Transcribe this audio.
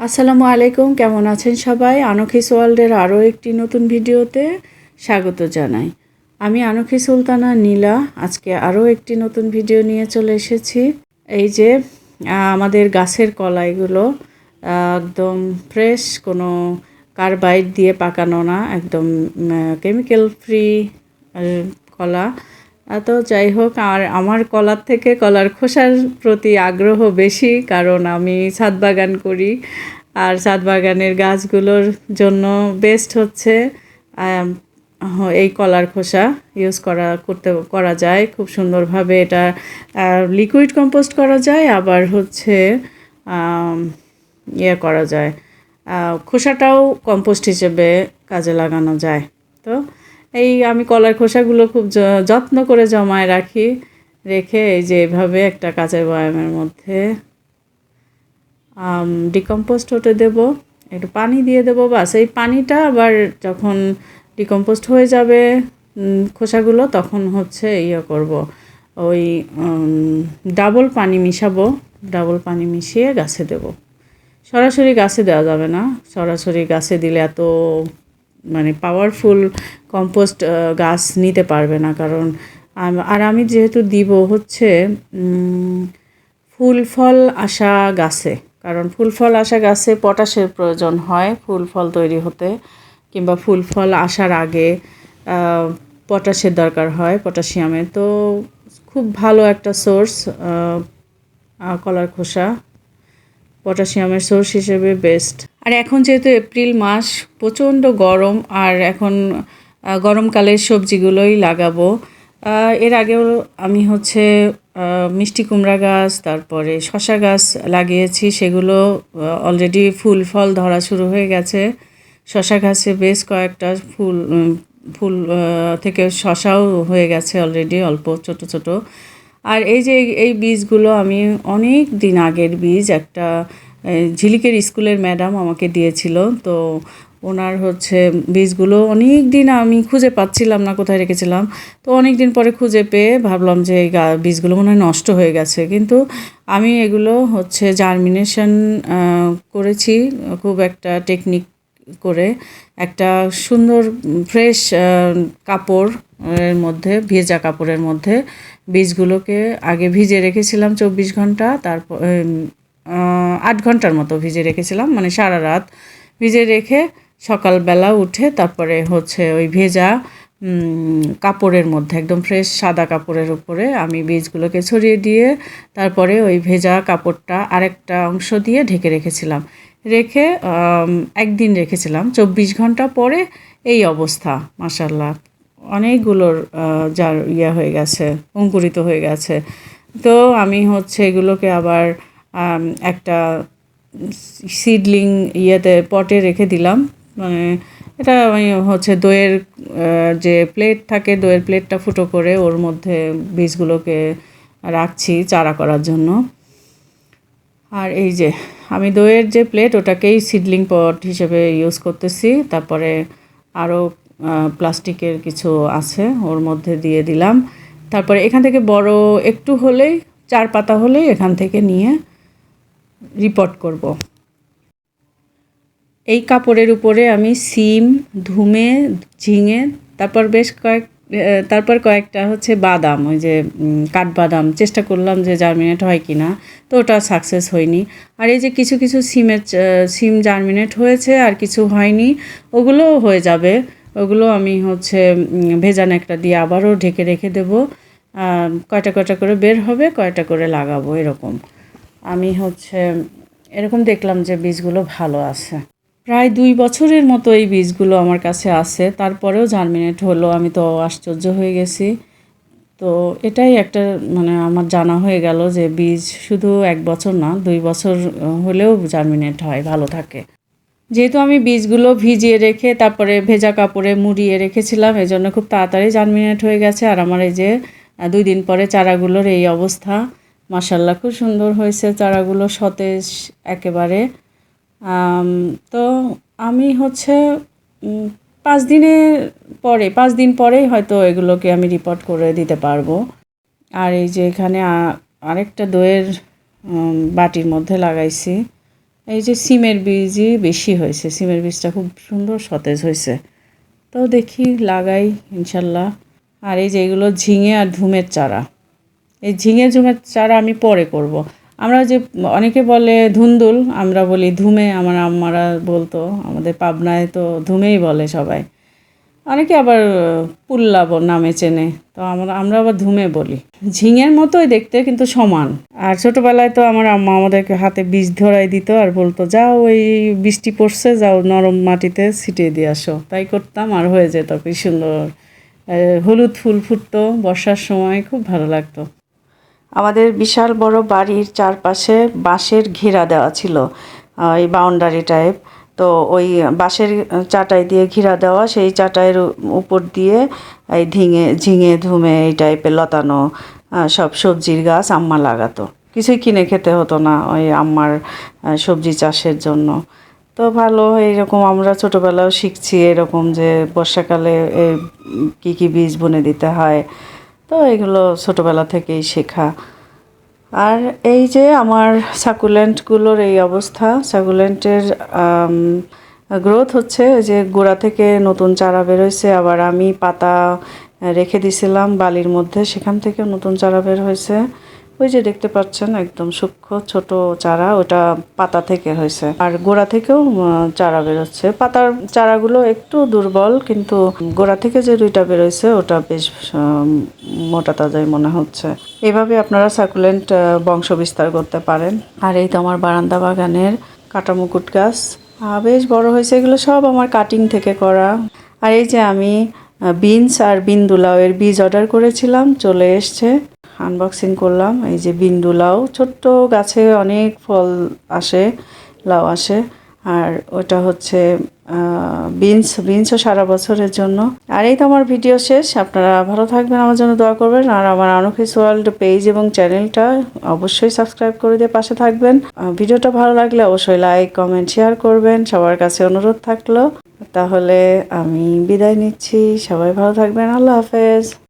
আসসালামু আলাইকুম, কেমন আছেন সবাই? আনখিস ওয়ার্ল্ডের আরও একটি নতুন ভিডিওতে স্বাগত জানাই। আমি আনখি সুলতানা নীলা, আজকে আরও একটি নতুন ভিডিও নিয়ে চলে এসেছি। এই যে আমাদের গাছের কলাইগুলো একদম ফ্রেশ, কোনো কার্বাইড দিয়ে পাকানো না, একদম কেমিক্যাল ফ্রি কলা। তো যাই হোক, আর আমার কলার থেকে কলার খোসার প্রতি আগ্রহ বেশি, কারণ আমি ছাদ বাগান করি। আর ছাদ বাগানের গাছগুলোর জন্য বেস্ট হচ্ছে এই কলার খোসা ইউজ করা, করতে, করা যায়। খুব সুন্দরভাবে এটা লিকুইড কম্পোস্ট করা যায়, আবার হচ্ছে ইয়ে করা যায়। খোসাটাও কম্পোস্ট হিসেবে কাজে লাগানো যায়, তো এই আমি কলার খোসাগুলো খুব যত্ন করে জমায় রাখি। রেখে এই যে এভাবে একটা কাঁচের বয়ামের মধ্যে ডিকম্পোস্ট হতে দেব। একটু পানি দিয়ে দেবো বাস। এই পানিটা আবার যখন ডিকম্পোস্ট হয়ে যাবে খোসাগুলো তখন হচ্ছে ইয়ে করব। ওই ডাবল পানি মিশাবো। ডাবল পানি মিশিয়ে গাছে দেব। সরাসরি গাছে দেওয়া যাবে না। সরাসরি গাছে দিলে এত মানে পাওয়ারফুল কম্পোস্ট গাছ নিতে পারবে না। কারণ আর আমি যেহেতু দিব হচ্ছে ফুল ফল আসা গাছে। কারণ ফুল ফল আসা গাছে পটাশের প্রয়োজন হয় ফুল ফল তৈরি হতে, কিংবা ফুল ফল আসার আগে পটাশের দরকার হয় পটাশিয়ামে। তো খুব ভালো একটা সোর্স কলার খোসা। পটাশিয়ামের সোর্স হিসেবে বেস্ট। আর এখন যেহেতু এপ্রিল মাস, প্রচণ্ড গরম আর এখন গরমকালের সবজিগুলোই লাগাবো। এর আগেও আমি হচ্ছে মিষ্টি কুমড়া গাছ, তারপরে শশা গাছ লাগিয়েছি, সেগুলো অলরেডি ফুল ফল ধরা শুরু হয়ে গেছে। শশা গাছে বেশ কয়েকটা ফুল ফুল থেকে শশাও হয়ে গেছে অলরেডি অল্প, ছোট ছোট। আর এই যে এই- বীজগুলো আমি অনেক দিন আগের বীজ, একটা ঝিলিকের স্কুলের ম্যাডাম আমাকে দিয়েছিল, তো ওনার হচ্ছে বীজগুলো অনেক দিন আমি খুঁজে পাচ্ছিলাম না কোথায় রেখেছিলাম। তো অনেক দিন পরে খুঁজে পেয়ে ভাবলাম যে এই বীজগুলো মনে হয় নষ্ট হয়ে গেছে। কিন্তু আমি এগুলো হচ্ছে জার্মিনেশন করেছি, খুব একটা টেকনিক করে একটা সুন্দর ফ্রেশ কাপড় এর মধ্যে, ভেজা কাপড়ের মধ্যে বীজগুলোকে আগে ভিজে রেখেছিলাম চব্বিশ ঘণ্টা, তারপর আট ঘণ্টার মতো ভিজে রেখেছিলাম মানে সারা রাত ভিজে রেখে সকালবেলা উঠে তারপরে হচ্ছে ওই ভেজা কাপড়ের মধ্যে, একদম ফ্রেশ সাদা কাপড়ের উপরে আমি বীজগুলোকে ছড়িয়ে দিয়ে তারপরে ওই ভেজা কাপড়টা আরেকটা অংশ দিয়ে ঢেকে রেখেছিলাম। রেখে একদিন রেখেছিলাম। চব্বিশ ঘণ্টা পরে এই অবস্থা মাসাল্লাহ অনেকগুলোর যার ইয়ে হয়ে গেছে, অঙ্কুরিত হয়ে গেছে। তো আমি হচ্ছে এগুলোকে আবার একটা সিডলিং ইয়েতে পটে রেখে দিলাম। মানে এটা আমি হচ্ছে দইয়ের যে প্লেট থাকে, দইয়ের প্লেটটা ফুটো করে ওর মধ্যে বীজগুলোকে রাখছি চারা করার জন্য। আর এই যে, আমি দইয়ের যে প্লেট ওটাকেই সিডলিং পট হিসেবে ইউজ করতেছি। তারপরে আরও প্লাস্টিকের কিছু আছে ওর মধ্যে দিয়ে দিলাম। তারপরে এখান থেকে বড় একটু হলেই, চার পাতা হলেই এখান থেকে নিয়ে রিপোর্ট করব। এই কাপড়ের উপরে আমি সিম, ধুমে, ঝিঙে, তারপর বেশ কয়েক তারপর কয়েকটা হচ্ছে বাদাম, ওই যে কাঠবাদাম। চেষ্টা করলাম যে জার্মিনেট হয় কি না তো ওটা সাকসেস হয়নি। আর এই যে কিছু কিছু সিমের সিম জার্মিনেট হয়েছে আর কিছু হয়নি, ওগুলোও হয়ে যাবে। ওগুলো আমি হচ্ছে ভেজান একটা দিয়ে আবারও ঢেকে রেখে দেবো। কয়টা কয়টা করে বের হবে, কয়টা করে লাগাবো, এরকম। আমি হচ্ছে এরকম দেখলাম যে বীজগুলো ভালো আছে। প্রায় দুই বছরের মতো এই বীজগুলো আমার কাছে আছে। তারপরেও জার্মিনেট হলো, আমি তো আশ্চর্য হয়ে গেছি। তো এটাই একটা মানে আমার জানা হয়ে গেল যে বীজ শুধু এক বছর না, দুই বছর হলেও জার্মিনেট হয়, ভালো থাকে। যেহেতু আমি বীজগুলো ভিজিয়ে রেখে, তারপরে ভেজা কাপড়ে মুড়িয়ে রেখেছিলাম, এজন্য খুব তাড়াতাড়ি জার্মিনেট হয়ে গেছে। আর আমার এই যে দুই দিন পরে চারাগুলোর এই অবস্থা মাসাল্লাহ খুব সুন্দর হয়েছে চারাগুলো সতেজ একেবারে। তো আমি হচ্ছে পাঁচ দিনের পরে, পাঁচ দিন পরেই হয়তো এগুলোকে আমি রিপোর্ট করে দিতে পারব। আর এই যে এখানে আরেকটা দইয়ের বাটির মধ্যে লাগাইছি। এই যে সিমের বীজই বেশি হয়েছে, সিমের বীজটা খুব সুন্দর সতেজ হয়েছে। তো দেখি, লাগাই ইনশাল্লাহ আর এই যে এগুলো ঝিঙে আর ধুমের চারা। এই ঝিঙে ঝুমের চারা আমি পরে করব। আমরা যে অনেকে বলে ধুন্দুল, আমরা বলি ধুমে, আমার আম্মারা বলতো, আমাদের পাবনায় তো ধুমেই বলে সবাই। অনেকে আবার পুল্লা ব- নামে চেনে, তো আমরা আমরা আবার ধুমে বলি। ঝিঙের মতোই দেখতে কিন্তু সমান। আর ছোটোবেলায় তো আমার আম্মা আমাদেরকে হাতে বীজ ধরাই দিত আর বলতো, যাও ওই বৃষ্টি পড়ছে, যাও নরম মাটিতে ছিটিয়ে দিয়ে আসো। তাই করতাম আর হয়ে যেত কি সুন্দর। হলুদ ফুল ফুটতো বর্ষার সময়, খুব ভালো লাগতো। আমাদের বিশাল বড় বাড়ির চারপাশে বাঁশের ঘেরা দেওয়া ছিল এই বাউন্ডারি টাইপ তো ওই বাঁশের চাটাই দিয়ে ঘেরা দেওয়া, সেই চাটাইয়ের উপর দিয়ে এই ঝিঙে ঝিঙে, ধুমে এই টাইপের লতানো সব সবজির গাছ আম্মা লাগাতো। কিছুই কিনে খেতে হতো না ওই আম্মার সবজি চাষের জন্য। তো ভালো, এইরকম আমরা ছোটোবেলাও শিখছি এরকম যে বর্ষাকালে কী কী বীজ বুনে দিতে হয়। তো এগুলো ছোটোবেলা থেকেই শেখা। আর এই যে আমার সাকুলেন্টগুলোর এই অবস্থা, সাকুলেন্টের গ্রোথ হচ্ছে যে গোড়া থেকে নতুন চারা বেরোয়ছে আবার আমি পাতা রেখে দিছিলাম বালির মধ্যে, সেখান থেকে নতুন চারা বের হয়েছে। ওই যে দেখতে পাচ্ছেন একদম সূক্ষ্ম ছোট চারা ওটা পাতা থেকে হয়েছে। আর গোড়া থেকেও চারা বেরোচ্ছে। পাতার চারাগুলো একটু দুর্বল কিন্তু গোড়া থেকে যে দুইটা বেরোইছে ওটা বেশ মোটা তাজাই মনে হচ্ছে। এভাবে আপনারা সাকুলেন্ট বংশ বিস্তার করতে পারেন। আর এই তো আমার বারান্দা বাগানের কাটামুকুট গাছ। আহ, বেশ বড় হয়েছে। এগুলো সব আমার কাটিং থেকে করা। আর এই যে আমি বিনস আর বিন্দু লাউয়ের বীজ অর্ডার করেছিলাম চলে এসছে। আনবক্সিং করলাম। এই যে বিন্দু লাউ, ছোট্ট গাছে অনেক ফল আসে, লাউ আসে। আর ওটা হচ্ছে বিনস, বিনসও সারা বছরের জন্য। আর এই তো আমার ভিডিও শেষ। আপনারা ভালো থাকবেন, আমার জন্য দোয়া করবেন। আর আমার আনুফিস ওয়ার্ল্ড পেজ এবং চ্যানেলটা অবশ্যই সাবস্ক্রাইব করে দিয়ে পাশে থাকবেন। ভিডিওটা ভালো লাগলে অবশ্যই লাইক, কমেন্ট, শেয়ার করবেন। সবার কাছে অনুরোধ থাকল। তাহলে আমি বিদায় নিচ্ছি। সবাই ভালো থাকবেন। আল্লাহ হাফেজ।